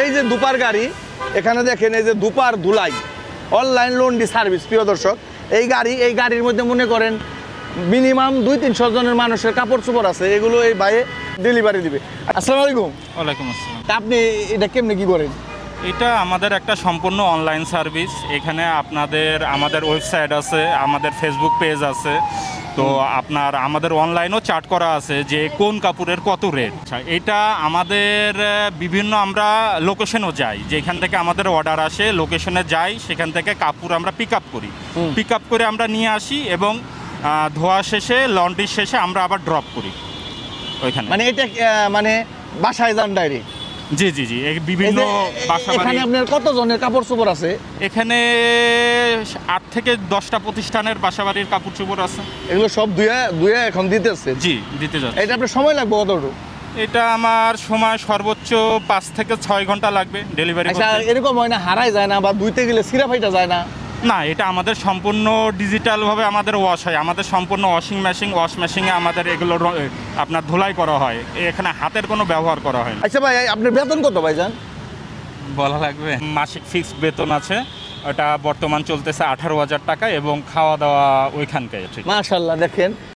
এই যে দুপার গাড়ি এখানে দেখেন এই যে দুপার ধুলাই অনলাইন লন্ডি সার্ভিস প্রিয় দর্শক এই গাড়ি এই গাড়ির মধ্যে মনে করেন মিনিমাম দুই তিনশো জনের মানুষের কাপড় চোপড় আছে এগুলো এই বাইরে ডেলিভারি দিবে। আসসালামু আলাইকুম। ওয়ালাইকুম আসসালাম। তা আপনি এটা কেমনে কি করেন? এটা আমাদের একটা সম্পূর্ণ অনলাইন সার্ভিস এখানে আপনাদের আমাদের ওয়েবসাইট আছে আমাদের ফেসবুক পেজ আছে তো আপনার আমাদের অনলাইনও চার্ট করা আছে যে কোন কাপড়ের কত রেট এটা আমাদের বিভিন্ন আমরা লোকেশনও যাই। যেখান থেকে আমাদের অর্ডার আসে লোকেশনে যাই সেখান থেকে কাপড় আমরা পিক আপ করি। পিক আপ করে আমরা নিয়ে আসি এবং ধোয়া শেষে লন্ড্রির শেষে আমরা আবার ড্রপ করি। ওইখানে। মানে এটা মানে বাসায় যান ডাইরেক্ট জি জি জি। বিভিন্ন বাসা এখানে আপনার কতজনের কাপড় চোপড় আছে? এখানে আট থেকে দশটা প্রতিষ্ঠানের বাসাবাড়ির কাপড় চোপড় আছে। এগুলো সব ধুয়ে ধুয়ে এখন দিতেছে? জি দিতে যাচ্ছে। এটা আপনার সময় লাগবে কতটুকু? এটা আমার সময় সর্বোচ্চ পাঁচ থেকে ছয় ঘণ্টা লাগবে ডেলিভারি আচ্ছা এরকম হয় না হারাই যায় না বা দুইতে গেলে সিরা ফাইটা যায় না? না এটা আমাদের সম্পূর্ণ ডিজিটালভাবে আমাদের ওয়াশ হয়। আমাদের সম্পূর্ণ ওয়াশিং মেশিন ওয়াশ মেশিনে আমাদের এগুলো আপনার ধুলাই করা হয়। এখানে হাতের কোনো ব্যবহার করা হয় আচ্ছা ভাই আপনার বেতন কত ভাই যান বলা লাগবে। মাসিক ফিক্সড বেতন আছে। ওটা বর্তমান চলতেছে আঠারো হাজার টাকা এবং খাওয়া দাওয়া ওইখানকে ঠিক। মাশাল্লাহ দেখেন।